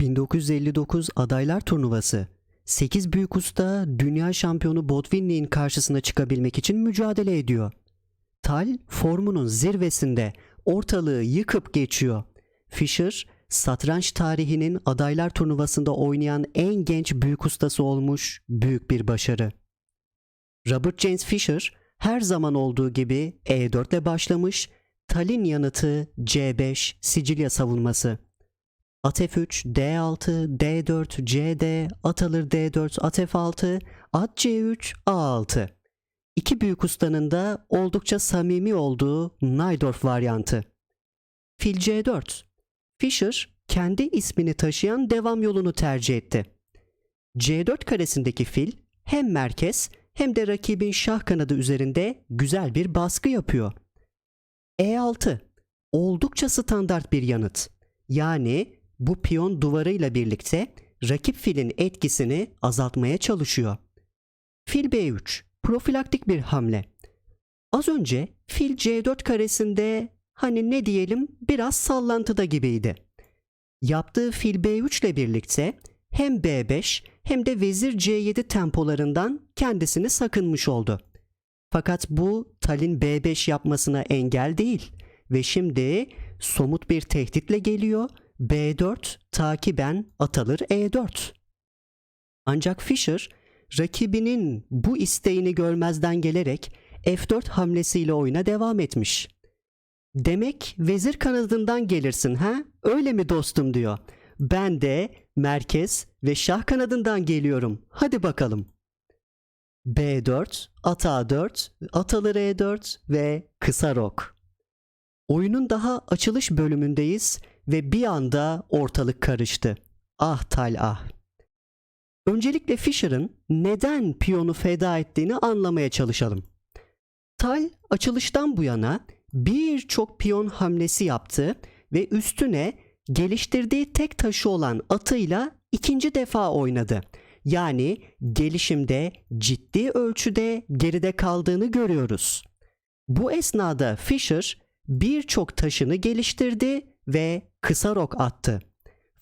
1959 adaylar turnuvası. 8 büyük usta dünya şampiyonu Botvinnik'in karşısına çıkabilmek için mücadele ediyor. Tal formunun zirvesinde ortalığı yıkıp geçiyor. Fischer satranç tarihinin adaylar turnuvasında oynayan en genç büyük ustası olmuş büyük bir başarı. Robert James Fischer her zaman olduğu gibi E4 ile başlamış, Tal'in yanıtı C5 Sicilya savunması. At F3, D6, D4, CD, at alır D4, at F6, at C3, A6. İki büyük ustanın da oldukça samimi olduğu Najdorf varyantı. Fil C4. Fischer kendi ismini taşıyan devam yolunu tercih etti. C4 karesindeki fil hem merkez hem de rakibin şah kanadı üzerinde güzel bir baskı yapıyor. E6 oldukça standart bir yanıt. Yani bu piyon duvarıyla birlikte rakip filin etkisini azaltmaya çalışıyor. Fil B3 profilaktik bir hamle. Az önce fil C4 karesinde hani ne diyelim biraz sallantıda gibiydi. Yaptığı fil B3 ile birlikte hem B5 hem de vezir C7 tempolarından kendisini sakınmış oldu. Fakat bu Tal'in B5 yapmasına engel değil ve şimdi somut bir tehditle geliyor. B4 takiben atılır E4. Ancak Fischer rakibinin bu isteğini görmezden gelerek F4 hamlesiyle oyuna devam etmiş. Demek vezir kanadından gelirsin ha? Öyle mi dostum diyor. Ben de merkez ve şah kanadından geliyorum. Hadi bakalım. B4, at A4, at alır E4 ve kısa rok. Oyunun daha açılış bölümündeyiz ve bir anda ortalık karıştı. Ah tal ah. Öncelikle Fischer'ın neden piyonu feda ettiğini anlamaya çalışalım. Tal açılıştan bu yana birçok piyon hamlesi yaptı ve üstüne geliştirdiği tek taşı olan atıyla ikinci defa oynadı. Yani gelişimde ciddi ölçüde geride kaldığını görüyoruz. Bu esnada Fischer birçok taşını geliştirdi ve kısa rok attı.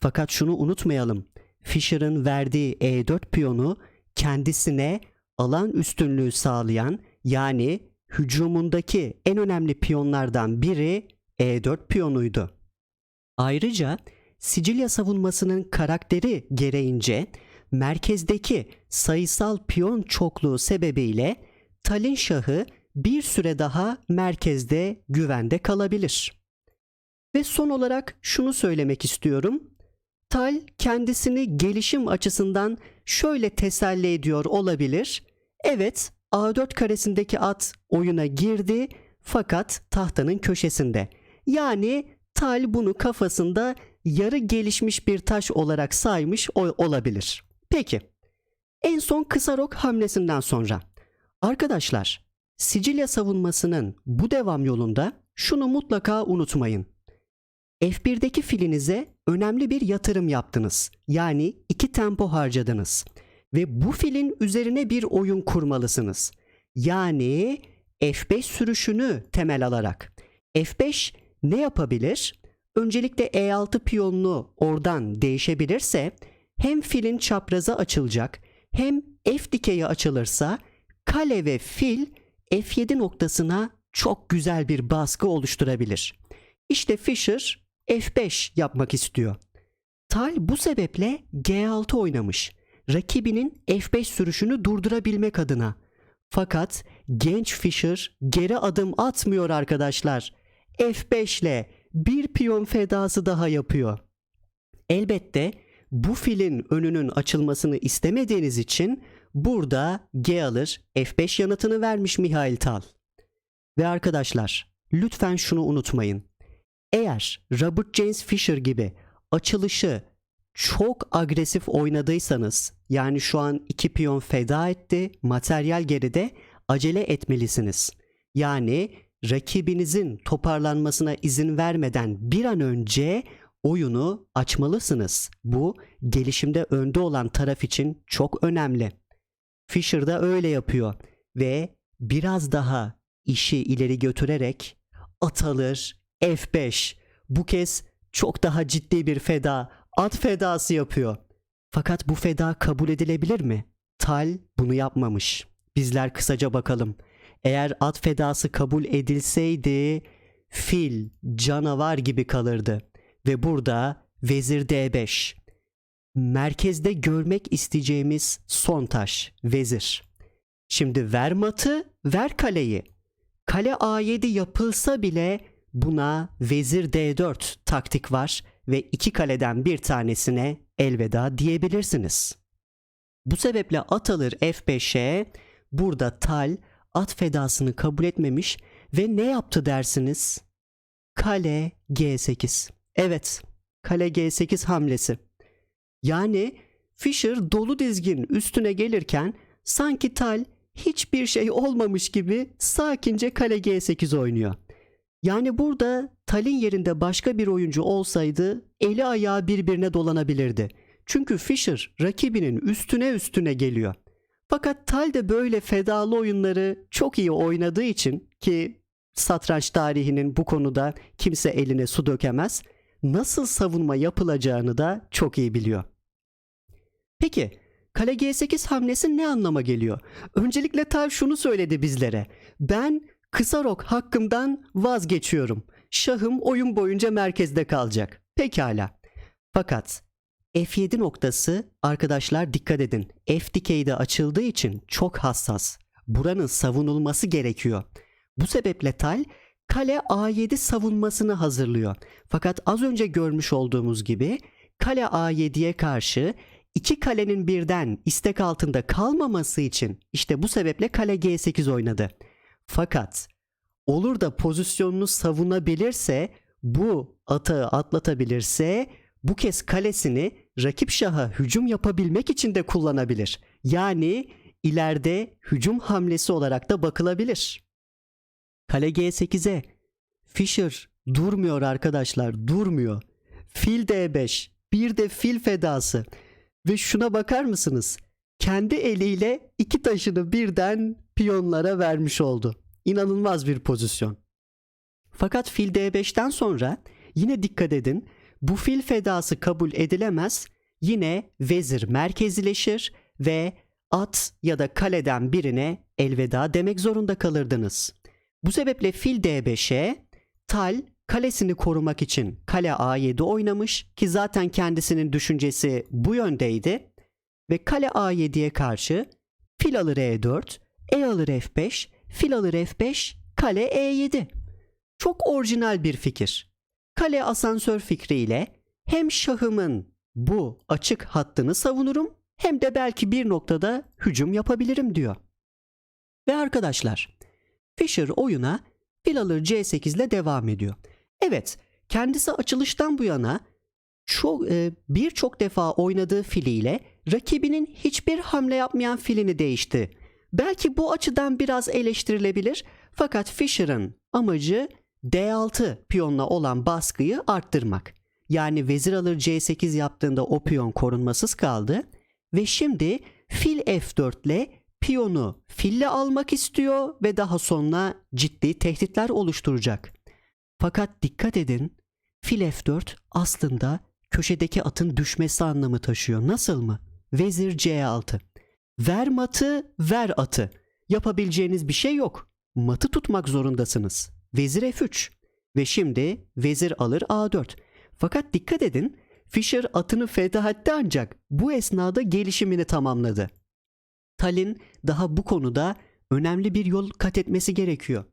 Fakat şunu unutmayalım. Fischer'ın verdiği E4 piyonu kendisine alan üstünlüğü sağlayan yani hücumundaki en önemli piyonlardan biri E4 piyonuydu. Ayrıca Sicilya savunmasının karakteri gereğince merkezdeki sayısal piyon çokluğu sebebiyle Talin Şahı bir süre daha merkezde güvende kalabilir. Ve son olarak şunu söylemek istiyorum. Tal kendisini gelişim açısından şöyle teselli ediyor olabilir. Evet, A4 karesindeki at oyuna girdi fakat tahtanın köşesinde. Yani Tal bunu kafasında yarı gelişmiş bir taş olarak saymış olabilir. Peki. En son kısa rok hamlesinden sonra. Arkadaşlar, Sicilya savunmasının bu devam yolunda şunu mutlaka unutmayın. F1'deki filinize önemli bir yatırım yaptınız. Yani iki tempo harcadınız. Ve bu filin üzerine bir oyun kurmalısınız. Yani F5 sürüşünü temel alarak. F5 ne yapabilir? Öncelikle E6 piyonunu oradan değişebilirse hem filin çaprazı açılacak hem F dikeyi açılırsa kale ve fil F7 noktasına çok güzel bir baskı oluşturabilir. İşte Fischer F5 yapmak istiyor. Tal bu sebeple G6 oynamış. Rakibinin F5 sürüşünü durdurabilmek adına. Fakat genç Fischer geri adım atmıyor arkadaşlar. F5 ile bir piyon fedası daha yapıyor. Elbette bu filin önünün açılmasını istemediğiniz için burada G alır F5 yanıtını vermiş Mihail Tal. Ve arkadaşlar lütfen şunu unutmayın. Eğer Robert James Fisher gibi açılışı çok agresif oynadıysanız yani şu an iki piyon feda etti materyal geride acele etmelisiniz. Yani rakibinizin toparlanmasına izin vermeden bir an önce oyunu açmalısınız. Bu gelişimde önde olan taraf için çok önemli. Fisher da öyle yapıyor ve biraz daha işi ileri götürerek at alır F5 bu kez çok daha ciddi bir feda At fedası yapıyor. Fakat bu feda kabul edilebilir mi? Tal bunu yapmamış. Bizler kısaca bakalım. Eğer at fedası kabul edilseydi fil canavar gibi kalırdı. Ve burada vezir D5. Merkezde görmek isteyeceğimiz son taş vezir. Şimdi ver matı, ver kaleyi. Kale A7 yapılsa bile buna vezir D4 taktik var ve iki kaleden bir tanesine elveda diyebilirsiniz. Bu sebeple at alır F5'e burada tal at fedasını kabul etmemiş ve ne yaptı dersiniz? Kale G8. Evet, kale G8 hamlesi. Yani Fischer dolu dizgin üstüne gelirken sanki tal hiçbir şey olmamış gibi sakince kale G8 oynuyor. Yani burada Tal'in yerinde başka bir oyuncu olsaydı eli ayağı birbirine dolanabilirdi. Çünkü Fischer rakibinin üstüne üstüne geliyor. Fakat Tal de böyle fedalı oyunları çok iyi oynadığı için ki satranç tarihinin bu konuda kimse eline su dökemez. Nasıl savunma yapılacağını da çok iyi biliyor. Peki kale G8 hamlesi ne anlama geliyor? Öncelikle Tal şunu söyledi bizlere. Ben kısa rok hakkımdan vazgeçiyorum. Şahım oyun boyunca merkezde kalacak. Pekala. Fakat F7 noktası arkadaşlar dikkat edin. F dikeyde açıldığı için çok hassas. Buranın savunulması gerekiyor. Bu sebeple Tal kale A7 savunmasını hazırlıyor. Fakat az önce görmüş olduğumuz gibi kale A7'ye karşı iki kalenin birden istek altında kalmaması için işte bu sebeple kale G8 oynadı. Fakat olur da pozisyonunu savunabilirse bu atağı atlatabilirse bu kez kalesini rakip şaha hücum yapabilmek için de kullanabilir. Yani ileride hücum hamlesi olarak da bakılabilir. Kale G8'e Fischer durmuyor arkadaşlar durmuyor. Fil D5 bir de fil fedası ve şuna bakar mısınız? Kendi eliyle iki taşını birden piyonlara vermiş oldu. İnanılmaz bir pozisyon. Fakat fil D5'ten sonra yine dikkat edin bu fil fedası kabul edilemez yine vezir merkezileşir ve at ya da kaleden birine elveda demek zorunda kalırdınız. Bu sebeple fil D5'e Tal kalesini korumak için kale A7 oynamış ki zaten kendisinin düşüncesi bu yöndeydi ve kale A7'ye karşı fil alır E4, E alır F5, fil alır F5, kale E7. Çok orijinal bir fikir. Kale asansör fikriyle hem şahımın bu açık hattını savunurum hem de belki bir noktada hücum yapabilirim diyor. Ve arkadaşlar Fischer oyuna fil alır C8 ile devam ediyor. Evet kendisi açılıştan bu yana çok e, birçok defa oynadığı filiyle rakibinin hiçbir hamle yapmayan filini değişti. Belki bu açıdan biraz eleştirilebilir fakat Fischer'ın amacı D6 piyonla olan baskıyı arttırmak. Yani vezir alır C8 yaptığında o piyon korunmasız kaldı ve şimdi fil F4 ile piyonu fille almak istiyor ve daha sonra ciddi tehditler oluşturacak. Fakat dikkat edin fil F4 aslında köşedeki atın düşmesi anlamı taşıyor. Nasıl mı? Vezir C6. Ver matı, ver atı. Yapabileceğiniz bir şey yok. Matı tutmak zorundasınız. Vezir F3 ve şimdi vezir alır A4. Fakat dikkat edin Fischer atını feda etti ancak bu esnada gelişimini tamamladı. Talin daha bu konuda önemli bir yol kat etmesi gerekiyor.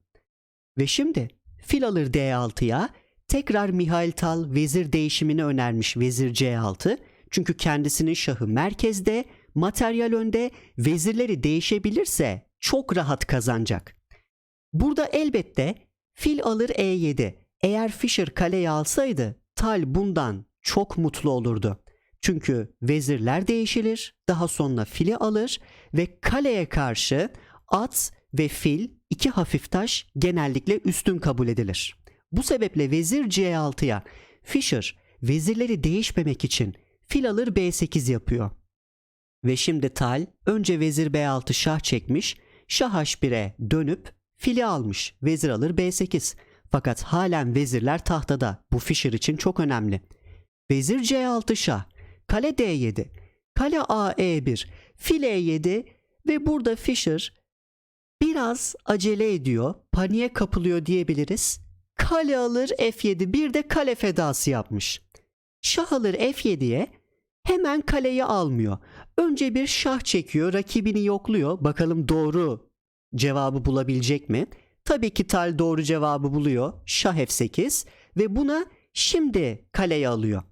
Ve şimdi fil alır D6'ya tekrar Mihail Tal vezir değişimini önermiş vezir C6. Çünkü kendisinin şahı merkezde, materyal önde, vezirleri değişebilirse çok rahat kazanacak. Burada elbette fil alır E7. Eğer Fischer kaleyi alsaydı Tal bundan çok mutlu olurdu. Çünkü vezirler değişilir, daha sonra fili alır ve kaleye karşı at ve fil iki hafif taş genellikle üstün kabul edilir. Bu sebeple vezir C6'ya Fischer vezirleri değişmemek için fil alır B8 yapıyor. Ve şimdi Tal önce vezir B6 şah çekmiş, şah H1'e dönüp fili almış. Vezir alır B8. Fakat halen vezirler tahtada. Bu Fischer için çok önemli. Vezir C6 şah. Kale D7. Kale A E1. Fil E7 ve burada Fischer biraz acele ediyor. Paniğe kapılıyor diyebiliriz. Kale alır F7 bir de kale fedası yapmış. Şah alır F7'ye hemen kaleyi almıyor. Önce bir şah çekiyor, rakibini yokluyor. Bakalım doğru cevabı bulabilecek mi? Tabii ki Tal doğru cevabı buluyor. Şah F8 ve buna şimdi kaleyi alıyor.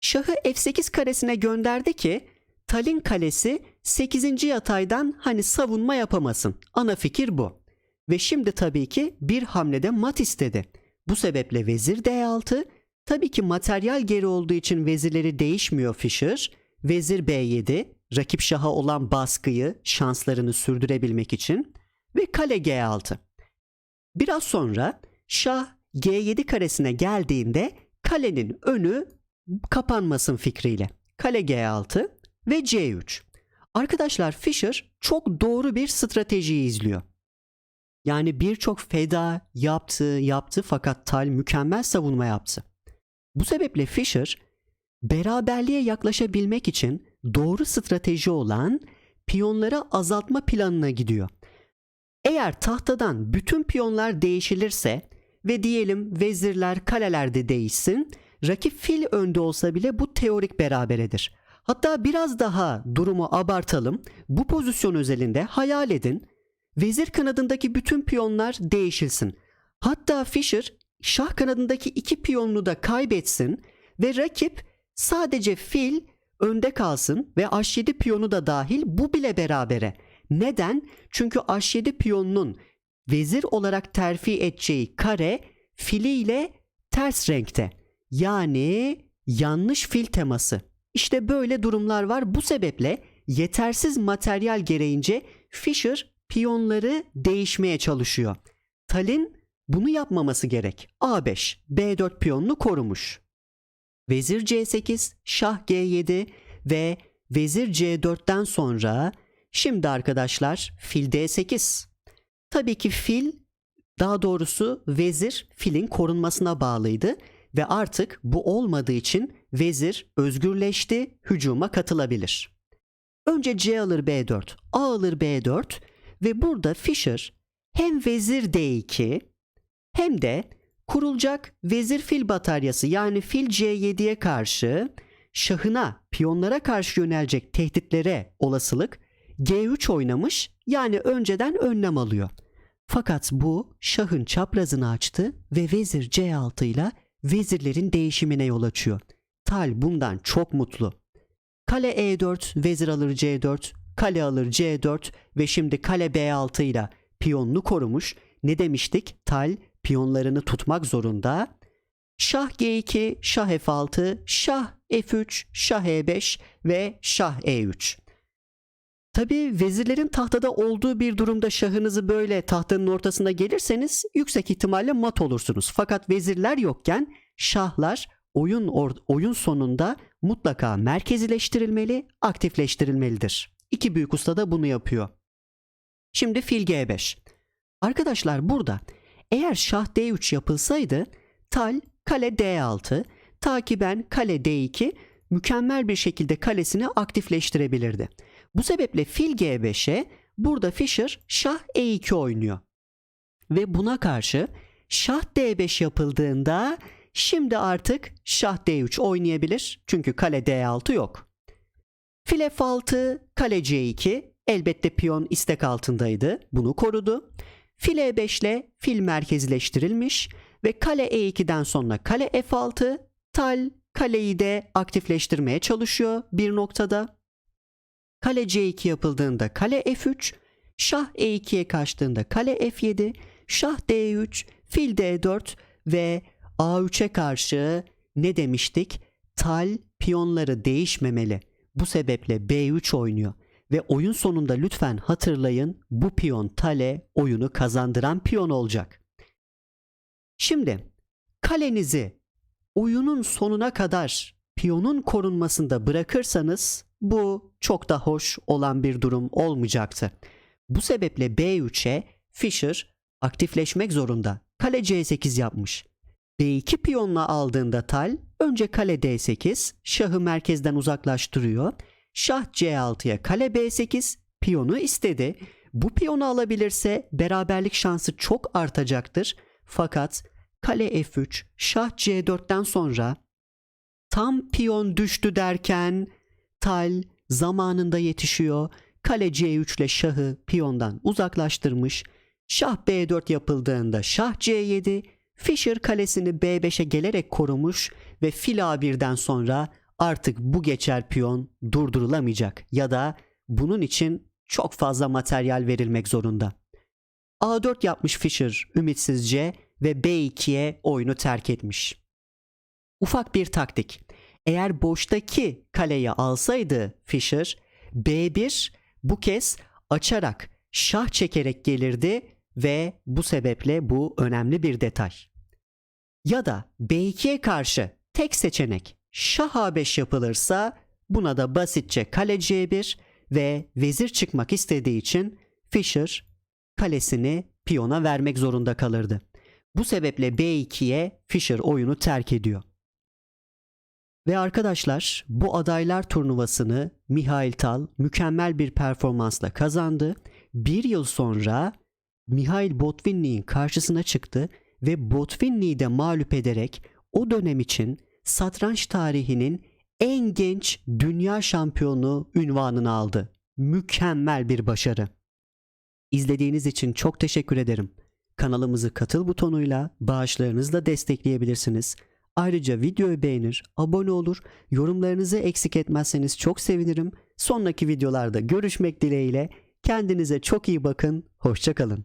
Şahı F8 karesine gönderdi ki Tal'in kalesi 8. yataydan hani savunma yapamasın. Ana fikir bu. Ve şimdi tabii ki bir hamlede mat istedi. Bu sebeple vezir D6. Tabii ki materyal geri olduğu için vezirleri değişmiyor Fischer. Vezir B7 rakip şaha olan baskıyı, şanslarını sürdürebilmek için ve kale G6. Biraz sonra şah G7 karesine geldiğinde kalenin önü kapanmasın fikriyle. Kale G6 ve C3. Arkadaşlar Fischer çok doğru bir strateji izliyor. Yani birçok feda yaptı, yaptı fakat Tal mükemmel savunma yaptı. Bu sebeple Fischer beraberliğe yaklaşabilmek için doğru strateji olan piyonları azaltma planına gidiyor. Eğer tahtadan bütün piyonlar değişilirse ve diyelim vezirler kaleler de değişsin, rakip fil önde olsa bile bu teorik beraberedir. Hatta biraz daha durumu abartalım. Bu pozisyon özelinde hayal edin. Vezir kanadındaki bütün piyonlar değişilsin. Hatta Fischer şah kanadındaki iki piyonunu da kaybetsin ve rakip sadece fil önde kalsın ve h7 piyonu da dahil bu bile berabere. Neden? Çünkü h7 piyonunun vezir olarak terfi edeceği kare filiyle ters renkte. Yani yanlış fil teması. İşte böyle durumlar var. Bu sebeple yetersiz materyal gereğince Fischer piyonları değişmeye çalışıyor. Talin bunu yapmaması gerek. A5, B4 piyonunu korumuş. Vezir C8, Şah G7 ve Vezir C4'ten sonra şimdi arkadaşlar fil D8. Tabii ki fil daha doğrusu vezir filin korunmasına bağlıydı ve artık bu olmadığı için vezir özgürleşti, hücuma katılabilir. Önce C alır B4, A alır B4 ve burada Fischer hem vezir D2 hem de kurulacak vezir fil bataryası yani fil C7'ye karşı şahına, piyonlara karşı yönelecek tehditlere olasılık G3 oynamış yani önceden önlem alıyor. Fakat bu şahın çaprazını açtı ve vezir C6 ile vezirlerin değişimine yol açıyor. Tal bundan çok mutlu. Kale E4, vezir alır C4, kale alır C4 ve şimdi kale B6 ile piyonunu korumuş. Ne demiştik? Tal piyonlarını tutmak zorunda. Şah G2, Şah F6, Şah F3, Şah E5 ve Şah E3. Tabi vezirlerin tahtada olduğu bir durumda şahınızı böyle tahtanın ortasına gelirseniz yüksek ihtimalle mat olursunuz. Fakat vezirler yokken şahlar oyun oyun sonunda mutlaka merkezileştirilmeli, aktifleştirilmelidir. İki büyük usta da bunu yapıyor. Şimdi fil G5. Arkadaşlar burada eğer şah D3 yapılsaydı tal kale D6 takiben kale D2 mükemmel bir şekilde kalesini aktifleştirebilirdi. Bu sebeple fil G5'e burada Fischer şah E2 oynuyor. Ve buna karşı şah D5 yapıldığında şimdi artık şah D3 oynayabilir. Çünkü kale D6 yok. Fil F6, kale C2 elbette piyon istek altındaydı. Bunu korudu. Fil E5 ile fil merkezileştirilmiş ve kale E2'den sonra kale F6, tal kaleyi de aktifleştirmeye çalışıyor bir noktada. Kale C2 yapıldığında kale F3, şah E2'ye kaçtığında kale F7, şah D3, fil D4 ve A3'e karşı ne demiştik? Tal piyonları değişmemeli. Bu sebeple B3 oynuyor. Ve oyun sonunda lütfen hatırlayın bu piyon tale oyunu kazandıran piyon olacak. Şimdi kalenizi oyunun sonuna kadar piyonun korunmasında bırakırsanız bu çok da hoş olan bir durum olmayacaktı. Bu sebeple B3'e Fischer aktifleşmek zorunda. Kale C8 yapmış. B2 piyonla aldığında tal Önce kale D8, şahı merkezden uzaklaştırıyor. Şah C6'ya kale B8, piyonu istedi. Bu piyonu alabilirse beraberlik şansı çok artacaktır. Fakat kale F3, şah C4'ten sonra tam piyon düştü derken Tal zamanında yetişiyor. Kale C3 ile şahı piyondan uzaklaştırmış. Şah B4 yapıldığında şah C7, Fischer kalesini B5'e gelerek korumuş ve fil A1'den sonra artık bu geçer piyon durdurulamayacak ya da bunun için çok fazla materyal verilmek zorunda. A4 yapmış Fischer ümitsizce ve B2'ye oyunu terk etmiş. Ufak bir taktik. Eğer boştaki kaleyi alsaydı Fischer B1 bu kez açarak şah çekerek gelirdi ve bu sebeple bu önemli bir detay. Ya da B2'ye karşı tek seçenek şah A5 yapılırsa buna da basitçe kale C1 ve vezir çıkmak istediği için Fischer kalesini piyona vermek zorunda kalırdı. Bu sebeple B2'ye Fischer oyunu terk ediyor. Ve arkadaşlar bu adaylar turnuvasını Mihail Tal mükemmel bir performansla kazandı. Bir yıl sonra Mihail Botvinnik'in karşısına çıktı ve Botvinnik'i de mağlup ederek o dönem için satranç tarihinin en genç dünya şampiyonu ünvanını aldı. Mükemmel bir başarı. İzlediğiniz için çok teşekkür ederim. Kanalımızı katıl butonuyla bağışlarınızla destekleyebilirsiniz. Ayrıca videoyu beğenir, abone olur, yorumlarınızı eksik etmezseniz çok sevinirim. Sonraki videolarda görüşmek dileğiyle. Kendinize çok iyi bakın, hoşçakalın.